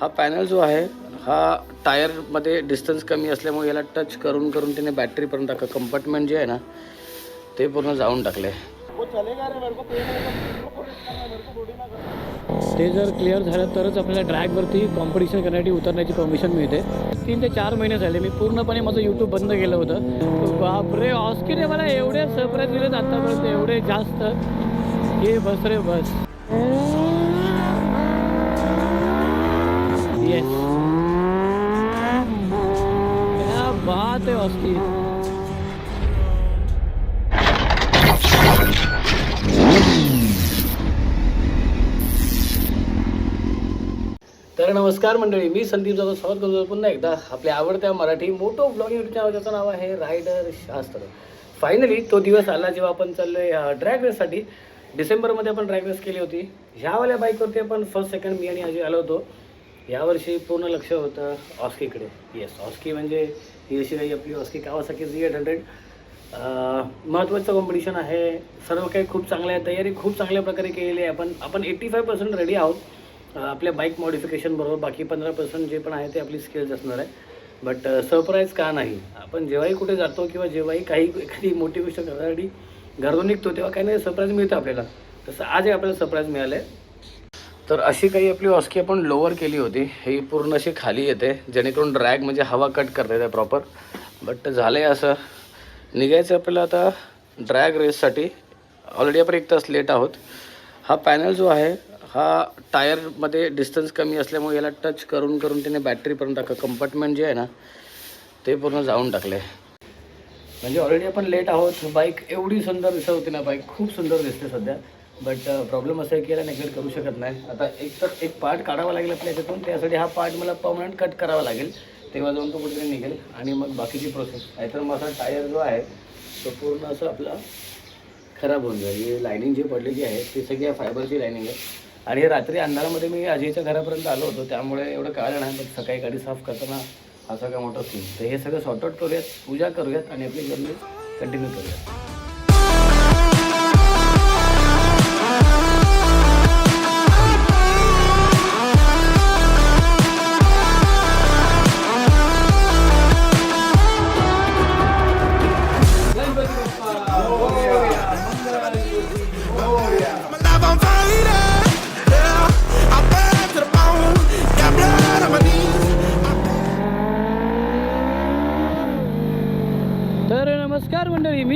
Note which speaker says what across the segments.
Speaker 1: हा पॅनल जो आहे हा टायरमध्ये डिस्टन्स कमी असल्यामुळे याला टच करून करून त्याने बॅटरीपर्यंत टाका कंपार्टमेंट जे आहे ना ते पूर्ण जाऊन टाकले ते जर क्लिअर झालं तरच आपल्याला ड्रॅगवरती कॉम्पिटिशन करण्यासाठी उतरण्याची परमिशन मिळते. तीन ते चार महिने झाले मी पूर्णपणे माझं यूट्यूब बंद केलं होतं. बापरे ऑस्किरे मला एवढे सरप्राईज दिलेत आत्तापर्यंत एवढे जास्त. हे बस रे बस. येस क्या बात है उसकी तर नमस्कार मंडळी मी संदीप जाधव स्वागत करतो पुन्हा एकदा आपल्या आवडत्या मराठी मोठो ब्लॉगिंग युट्यूब चॅनल नाव आहे रायडर शास्त्र. फायनली तो दिवस आला जेव्हा आपण चाललो आहे ड्रॅग रेससाठी डिसेंबरमध्ये आपण ड्रॅग रेस केली होती. ह्यावाल्या बाईकवरती आपण फर्स्ट सेकंड मी आणि अजय आलो होतो. यावर्षी पूर्ण लक्ष होतं ऑस्कीकडे. येस ऑस्की म्हणजे ही अशी काही आपली ऑस्की कावासाकी झी एट हंड्रेड महत्त्वाचं कॉम्पिटिशन आहे. सर्व काही खूप चांगलं आहे तयारी खूप चांगल्या प्रकारे केलेली आहे. आपण आपण एट्टी फाय पर्सेंट रेडी आहोत आपल्या बाईक मॉडिफिकेशनबरोबर बाकी पंधरा पर्सेंट जे पण आहे ते आपली स्किल्स असणार आहे. बट सरप्राईज का नाही? आपण जेव्हाही कुठे जातो किंवा जेव्हाही काही एखादी मोठी गोष्ट करण्यासाठी घरून निघतो तेव्हा काही नाही सरप्राईज मिळतं आपल्याला. तसं आज आपल्याला सरप्राईज मिळालं आहे तर अशी काही आपली ऑस्की आपण लोअर केली होती. ही पूर्ण अशी खाली येते. जेणेकरून ड्रॅग म्हणजे हवा कट करता येते प्रॉपर बट झालं आहे असं. निघायचं आपल्याला आता ड्रॅग रेससाठी ऑलरेडी आपण एक तास लेट आहोत. हा पॅनल जो आहे हा टायरमध्ये डिस्टन्स कमी असल्यामुळे याला टच करून करून त्याने बॅटरीपर्यंत टाका. कंपार्टमेंट जे आहे ना ते पूर्ण जाऊन टाकले म्हणजे ऑलरेडी आपण लेट आहोत. बाईक एवढी सुंदर दिसत होती ना बाईक खूप सुंदर दिसते सध्या. बट प्रॉब्लेम असा आहे की याला नेग्लेक्ट करू शकत नाही. आता एक तर एक पार्ट काढावा लागेल आपल्या याच्यातून. त्यासाठी हा पार्ट मला परमनंट कट करावा लागेल. तेव्हा जाऊन तो कुठेतरी निघेल आणि मग बाकीची प्रोसेस नाहीतर माझा टायर जो आहे तो पूर्ण असं आपला खराब होऊन जाईल. ही लायनिंग जी पडलेली आहे ती सगळी फायबरची लायनिंग आहे आणि हे रात्री अंधारामध्ये मी अजयच्या घरापर्यंत आलो होतो. त्यामुळे एवढं कारण आहे पण सकाळी गाडी साफ करताना हा सगळा मोठा सीन तर हे सगळं सॉर्ट आउट करूयात पूजा करूयात आणि आपली जर्नी कंटिन्यू करूयात.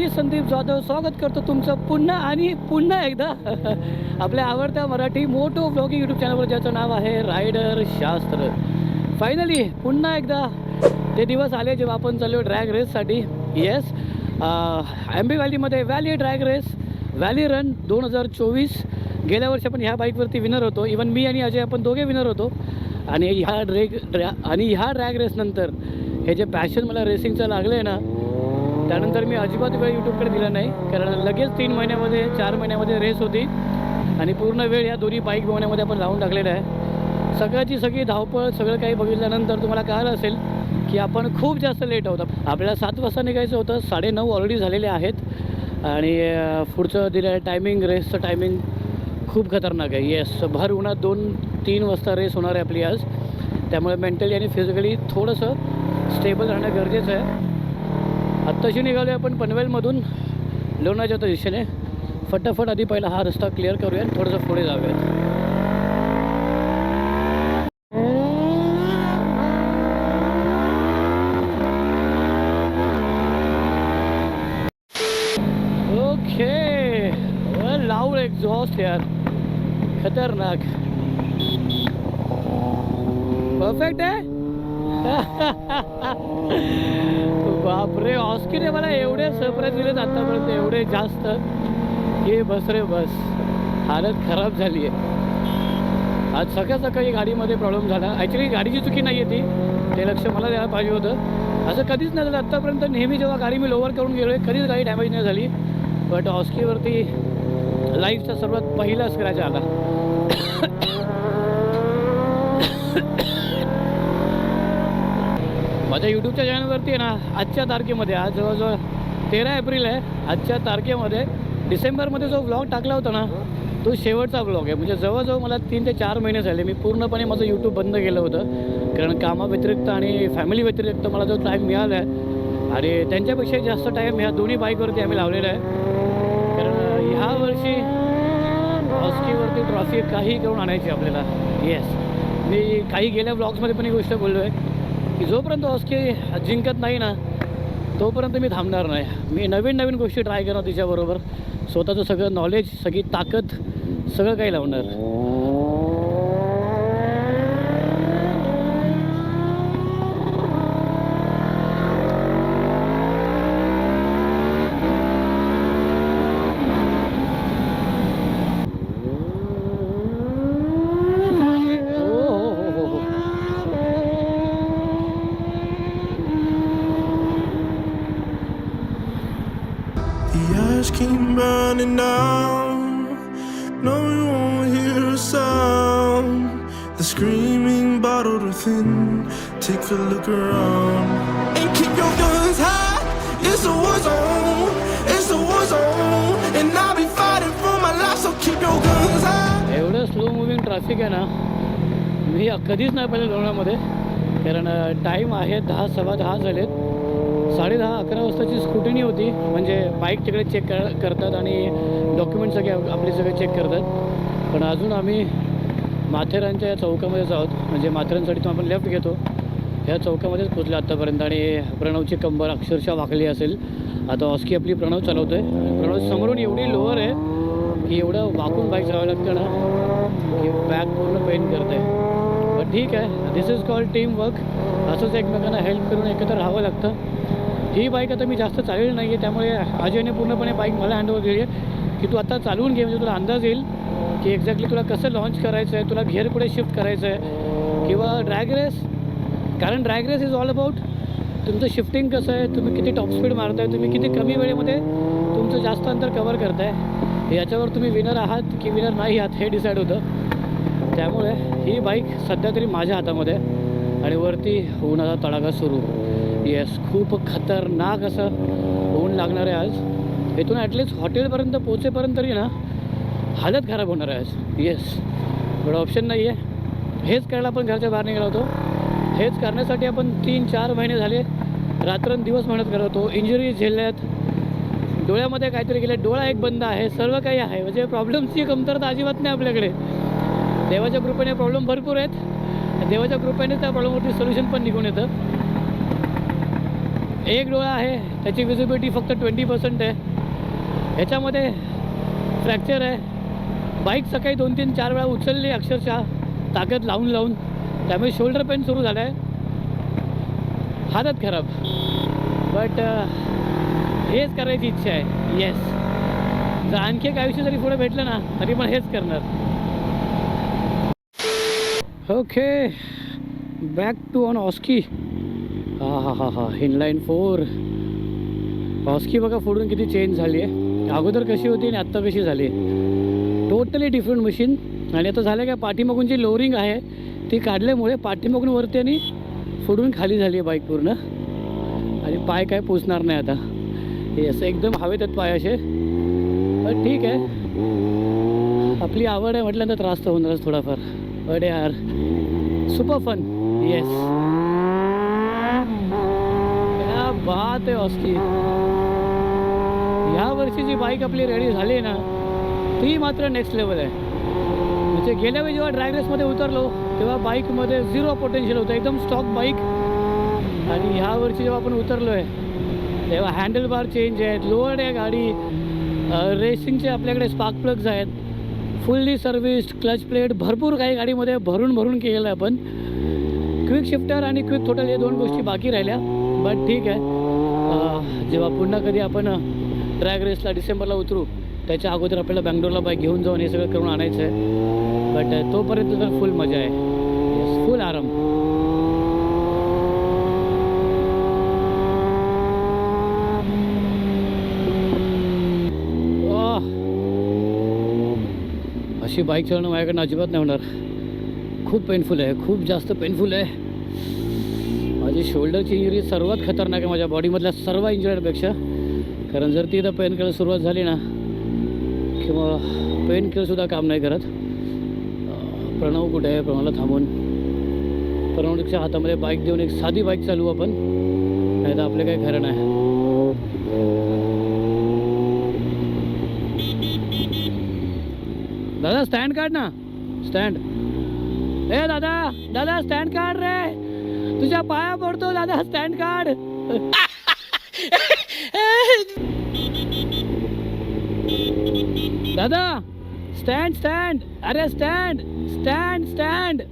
Speaker 1: मी संदीप जाधव स्वागत करतो तुमचं पुन्हा आणि पुन्हा एकदा. आपल्या आवडत्या मराठी मोटो ब्लॉगिंग यूट्यूब चॅनलवर ज्याचं नाव आहे रायडर शास्त्र. फायनली पुन्हा एकदा ते दिवस आले जेव्हा आपण चाललो ड्रॅग रेससाठी yes Ambey व्हॅलीमध्ये valley drag race valley run दोन हजार चोवीस. गेल्या वर्षी आपण ह्या बाईकवरती विनर होतो. इवन मी आणि अजय आपण दोघे विनर होतो. आणि ह्या ड्रेग ड्रॅ आणि ह्या ड्रॅग रेसनंतर हे जे पॅशन मला रेसिंगचं लागलं आहे ना त्यानंतर मी अजिबात वेळ यूट्यूबकडे दिला नाही कारण लगेच तीन महिन्यामध्ये चार महिन्यामध्ये रेस होती. आणि पूर्ण वेळ या दोन्ही बाईक बघण्यामध्ये आपण लावून टाकलेला आहे. सगळ्याची सगळी धावपळ सगळं काही बघितल्यानंतर तुम्हाला कळलं असेल की आपण खूप जास्त लेट आहोत. आपल्याला सात वाजता निघायचं होतं साडेनऊ ऑलरेडी झालेले आहेत. आणि पुढचं दिलेलं टायमिंग रेसचं टायमिंग खूप खतरनाक आहे. येस भर उन्हात दोन तीन वाजता रेस होणार आहे आपली आज. त्यामुळे मेंटली आणि फिजिकली थोडंसं स्टेबल राहणं गरजेचं आहे. आत्ताशी निघालो आहे आपण पनवेलमधून. लोणाच्या दिशेने. फटाफट आधी पहिला हा रस्ता क्लिअर करूया थोडंसं पुढे जाऊयात. ओके. लाऊड एक्झॉस्ट यार. खतरनाक. परफेक्ट आहे बापरे ऑस्किने मला एवढे सरप्राईज दिलेत आत्तापर्यंत एवढे जास्त. हे बस रे बस. हालत खराब झाली आहे आज सकाळ सकाळी गाडीमध्ये प्रॉब्लेम झाला. ॲक्च्युली गाडीची चुकी नाही आहे ती. ते लक्ष मला द्यायला पाहिजे होतं. असं कधीच नाही झालं. आत्तापर्यंत नेहमी जेव्हा गाडी मी लोअर करून गेलो आहे कधीच गाडी डॅमेज नाही झाली. बट ऑस्कीवरती लाईफचा सर्वात पहिला स्क्रॅच आला. माझ्या यूट्यूबच्या चॅनलवरती आहे ना आजच्या तारखेमध्ये आज जवळजवळ तेरा एप्रिल आहे आजच्या तारखेमध्ये डिसेंबरमध्ये जो ब्लॉग टाकला होता ना तो शेवटचा ब्लॉग आहे. म्हणजे जवळजवळ मला तीन ते चार महिने झाले मी पूर्णपणे माझं यूट्यूब बंद केलं होतं. कारण कामाव्यतिरिक्त आणि फॅमिली व्यतिरिक्त मला जो टाईम मिळाला आहे आणि त्यांच्यापेक्षा जास्त टाईम ह्या दोन्ही बाईकवरती आम्ही लावलेला आहे. कारण ह्या वर्षी हॉस्कीवरती ट्रॉफी काही करून आणायची आपल्याला. येस मी काही गेल्या ब्लॉग्समध्ये पण ही गोष्ट बोललो आहे की जोपर्यंत ऑस्की जिंकत नाही ना तोपर्यंत मी थांबणार नाही. मी नवीन नवीन गोष्टी ट्राय करणार तिच्याबरोबर. स्वतःचं सगळं नॉलेज सगळी ताकद सगळं काही लावणार हो हो हो हो हो
Speaker 2: The eyes keep burning down. No, you won't hear a sound. The screaming bottled within. Take a look around and keep your guns high. It's a war zone. It's a war zone, and I'll be fighting for my life. So keep your guns high.
Speaker 1: एवढं slow moving traffic आहे ना मी कधीच नाही पाहिजे लोणामध्ये कारण time आहे दहा सव्वा दहा झालेत साडे दहा अकरा वाजताची स्कूटीनी होती. म्हणजे बाईक तिकडे चेक कर करतात आणि डॉक्युमेंट सगळे आपले सगळे चेक करतात. पण अजून आम्ही माथेरानच्या या चौकामध्येच आहोत. म्हणजे माथेरानसाठी तो आपण लेफ्ट घेतो. ह्या चौकामध्येच पोचलो आत्तापर्यंत आणि प्रणवची कंबर अक्षरशः वाकली असेल. आता ऑस्की आपली प्रणव चालवतो आहे प्रणव समोरून एवढी लोअर आहे की एवढं वाकून बाईक चालवावं लागतं ना की बॅक पूर्ण पेन करते पण ठीक आहे. This is call team work असंच एकमेकांना हेल्प करून एकत्र राहावं लागतं. ही बाईक आता मी जास्त चाललेली नाही आहे त्यामुळे अजयने पूर्णपणे बाईक मला हँडओवर दिली आहे की तू आता चालवून घे म्हणजे तुला अंदाज येईल की एक्झॅक्टली तुला कसं लॉन्च करायचं आहे तुला घेर कुठे शिफ्ट करायचं आहे किंवा ड्रॅग रेस कारण drag race is all about तुमचं शिफ्टिंग कसं आहे तुम्ही किती टॉप स्पीड मारताय तुम्ही किती कमी वेळेमध्ये तुमचं जास्त अंतर कवर करताय. याच्यावर तुम्ही विनर आहात की विनर नाही आहात हे डिसाईड होतं. त्यामुळे ही बाईक सध्या तरी माझ्या हातामध्ये आणि वरती उन्हाचा तडाखा सुरू. येस खूप खतरनाक असं ऊन लागणार आहे आज. इथून ॲटलिस्ट हॉटेलपर्यंत पोचेपर्यंत तरी ना हालत खराब होणार आहे आज. येस थोडं ऑप्शन नाही आहे हेच करायला आपण घरच्या बाहेर निघालो होतो. हेच करण्यासाठी आपण तीन चार महिने झाले. रात्रंदिवस मेहनत करत होतो. इंजुरी झेलल्यात. डोळ्यामध्ये काहीतरी गेलं डोळा एक बंद आहे. सर्व काही आहे. म्हणजे प्रॉब्लेम्सची कमतरता अजिबात नाही आपल्याकडे. देवाच्या कृपेने प्रॉब्लेम भरपूर आहेत. देवाच्या कृपेने त्या प्रॉब्लेमवरती सोल्युशन पण निघून येतं. एक डोळा आहे त्याची विजिबिलिटी फक्त ट्वेंटी पर्सेंट आहे. ह्याच्यामध्ये फ्रॅक्चर आहे. बाईक सकाळी दोन तीन चार वेळा उचलली अक्षरशः ताकद लावून लावून. त्यामुळे शोल्डर पेन सुरू झाला आहे हातात खराब बट हेच करायची इच्छा आहे. येस जर आणखी एक आयुष्य जरी पुढे भेटलं ना तरी पण हेच करणार. ओके बॅक टू ऑन ऑस्की हा हा हा हा. इनलाईन फोर ऑस्की बघा फोडून किती चेंज झाली आहे. अगोदर कशी होती आणि आत्ता कशी झाली टोटली डिफरंट मशीन आणि आता झालं काय पाठीमागून जी लोअरिंग आहे ती काढल्यामुळे पाठीमागून वरती आणि फोडून खाली झाली आहे बाईक पूर्ण. आणि पाय काय पोचणार नाही आता. हे असं एकदम हवेत आहेत पाय असे. पण ठीक आहे. आपली आवड आहे म्हटल्यानंतर त्रास तर होणारच थोडाफार. अडे यार. सुपर फन येस पाहते बात ह्या वर्षी जी बाईक आपली रेडी झाली आहे ना ती मात्र नेक्स्ट लेवल आहे. म्हणजे गेल्या वेळी जेव्हा ड्राय रेसमध्ये उतरलो तेव्हा बाईकमध्ये झिरो पोटेन्शियल होतं. एकदम स्टॉक बाईक आणि ह्या वर्षी जेव्हा आपण उतरलो आहे तेव्हा हँडल बार चेंज आहेत लोअर्ड आहे गाडी रेसिंगचे आपल्याकडे स्पार्क प्लग्स आहेत. फुल्ली सर्व्हिस्ड क्लच प्लेट भरपूर काही गाडीमध्ये भरून भरून केलेलं आहे आपण. क्विक शिफ्टर आणि क्विक टोटल या दोन गोष्टी बाकी राहिल्या. बट ठीक आहे. जेव्हा पुन्हा कधी आपण ड्रॅग रेसला डिसेंबरला उतरू त्याच्या अगोदर आपल्याला बँगलोरला बाईक घेऊन जाऊन हे सगळं करून आणायचं आहे बट तोपर्यंत तर फुल मजा आहे. फुल आराम. अशी बाईक चालवणं माझ्याकडनं अजिबात नाही होणार. खूप पेनफुल आहे. खूप जास्त पेनफुल आहे. माझी शोल्डरची इंजुरी सर्वात खतरनाक आहे माझ्या बॉडीमधल्या सर्व इंजुरीपेक्षा कारण जर ती इथं पेन करायला सुरुवात झाली ना किंवा पेन किलरसुद्धा काम नाही करत. प्रणव कुठे आहे? प्रणवला थांबून. प्रणवच्या हातामध्ये बाईक देऊन एक साधी बाईक चालवू आपण. नाही तर आपले काही खरं नाही. दादा स्टँड काढ ना. स्टँड ए दादा दादा स्टँड काढ रे. तुझ्या पाया दादा स्टँड काढ दादा स्टैंड स्टैंड अरे स्टैंड स्टैंड स्टैंड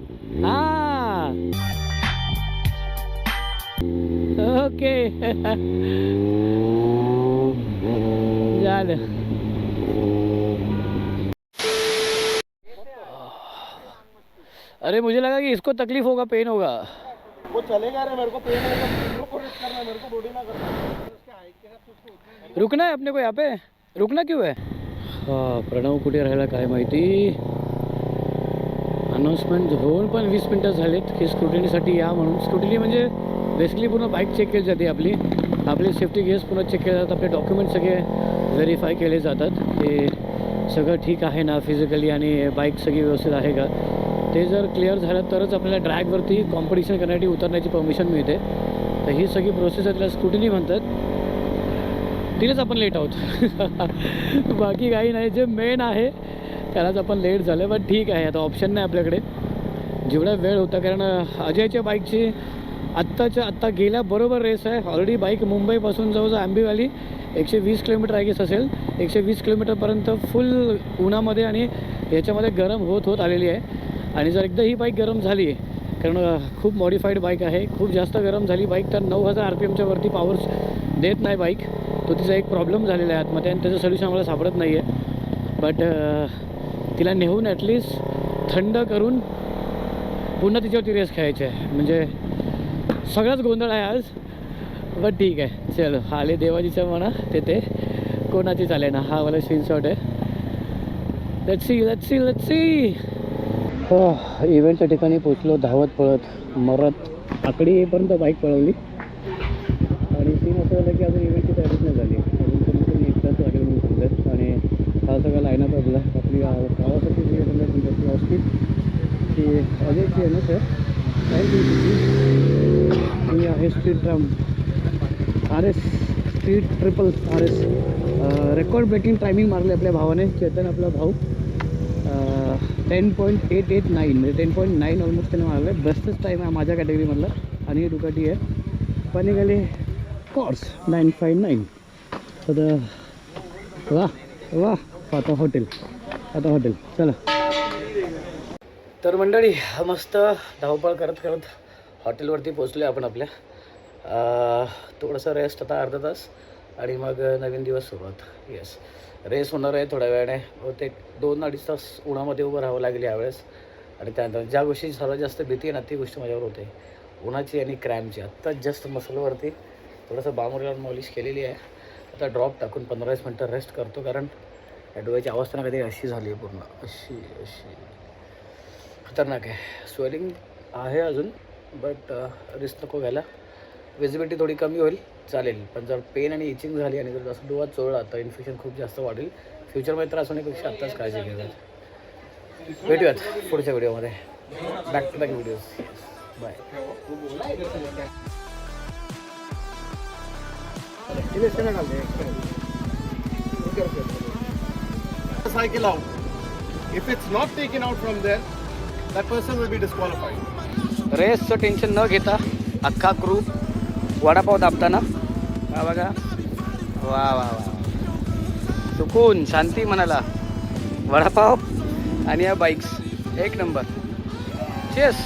Speaker 1: ओके झालं अरे, मुझे लगा कि इसको तकलीफ़ होगा पेन होगा.
Speaker 3: वो चलेगा रे मेरे को पेन होगा मेरे को रेस्ट करना है मेरे को बॉडी ना करना है।
Speaker 1: रुकना है अपने को यहाँ पे? रुकना क्यों है? हा प्रणव कुठे राहिला काय माहिती। अनाऊन्समेंट होऊन पण वीस मिनटं झालीत की स्क्रुटिनीसाठी या म्हणून. स्क्रुटिनी म्हणजे बेसिकली पूर्ण बाईक चेक केली जाते आपली. आपले सेफ्टी गेअर्स पूर्ण चेक केले जातात आपले डॉक्युमेंट सगळे व्हेरीफाय केले जातात की सगळं ठीक आहे ना फिजिकली आणि बाईक सगळी व्यवस्थित आहे का? ते जर क्लिअर झालं तरच आपल्याला ड्रॅगवरती कॉम्पिटिशन करण्यासाठी उतरण्याची परमिशन मिळते. तर ही सगळी प्रोसेस आहे त्याला स्क्रुटिनी म्हणतात. तिथेच आपण लेट आहोत. बाकी काही नाही जे मेन आहे त्यालाच आपण लेट झालं बट ठीक आहे आता ऑप्शन नाही आपल्याकडे. जेवढा वेळ होता कारण अजयच्या बाईकची आत्ताच्या आत्ता गेल्याबरोबर रेस आहे. ऑलरेडी बाईक मुंबईपासून जवळजवळ आंबेवाली एकशे वीस किलोमीटर आयगेस असेल. एकशे वीस किलोमीटरपर्यंत फुल उन्हामध्ये आणि याच्यामध्ये गरम होत होत आलेली आहे. आणि जर एकदा ही बाईक गरम झाली कारण खूप मॉडिफाईड बाईक आहे खूप जास्त गरम झाली बाईक तर नऊ हजार आर पी एमच्या वरती पावर्स देत नाही बाईक तो तिचा एक प्रॉब्लेम झालेला आहे आतमध्ये आणि त्याचं सोल्युशन आम्हाला सापडत नाही आहे बट तिला नेऊन ॲटलिस्ट थंड करून पुन्हा तिच्यावरती रेस खेळायची आहे. म्हणजे सगळाच गोंधळ आहे आज. बट ठीक आहे. चलो आले देवाजीचं म्हणा ते कोणाची आले ना. हा मला स्क्रीनशॉट आहे. Let's see let's see see इव्हेंटच्या ठिकाणी पोचलो धावत पळत मरत आकडी येईपर्यंत बाईक पळवली. आणि सीन असं झालं की अजून इव्हेंटची तयारीच नाही झाली. अजून तुम्ही कमी एक तास लागेल म्हणून समजत आणि हा सगळा लाईनअप आपला. आपली गावासाठी जी समजा व्यवस्थित की अजयची आहे. ना सर थँक्यू मी आहे street drum R S street triple R S record breaking timing मारले आपल्या भावाने चेतन आपला भाऊ. Ten point eight eight nine म्हणजे टेन पॉईंट नाईन ऑलमोस्ट त्याने मारलं आहे बेस्टच टाईम आहे माझ्या कॅटेगरीमधला आणि डुकाटी आहे. Panigale Corse nine five nine तर वा वा आता हॉटेल आता हॉटेल चला. तर मंडळी मस्त धावपळ करत करत हॉटेलवरती पोचलो आपण आपल्या. थोडंसं रेस्ट आता अर्धा तास. आणि मग नवीन दिवस सुरुवात. येस रेस होणार आहे थोड्या वेळाने. बहुतेक दोन अडीच तास उन्हामध्ये उभं राहावं लागेल यावेळेस. आणि त्यानंतर ज्या गोष्टी सर्वात जास्त भीती आहे ना ती गोष्ट माझ्यावर होते. उन्हाची आणि क्रॅमची. आत्ताच जस्ट मसलवरती थोडंसं बामर मॉलिश केलेली आहे. आता ड्रॉप टाकून पंधरा वीस मिनटं रेस्ट करतो कारण या डोळ्याची अवस्था ना कधी अशी झाली आहे पूर्ण. अशी अशी. खतरनाक आहे. स्वेलिंग आहे अजून बट रिस्क नको घ्यायला. विजिबिलिटी थोडी कमी होईल चालेल. पण जर पेन आणि इचिंग झाली आणि जर जास्त डोळा चोळला तर इन्फेक्शन खूप जास्त वाढेल. फ्युचरमध्ये त्रास होण्यापेक्षा आत्ताच काळजी घ्यायला भेटूयात पुढच्या व्हिडिओमध्ये. Back to back videos bye
Speaker 3: cycle out. If it's not taken out from there, that person will be disqualified.
Speaker 1: रेसचं टेन्शन न घेता अख्खा क्रू वडापाव दाबताना? हा बघा. वा वा वा. सुकून शांती म्हणाला वडापाव आणि या बाईक्स एक नंबर चेस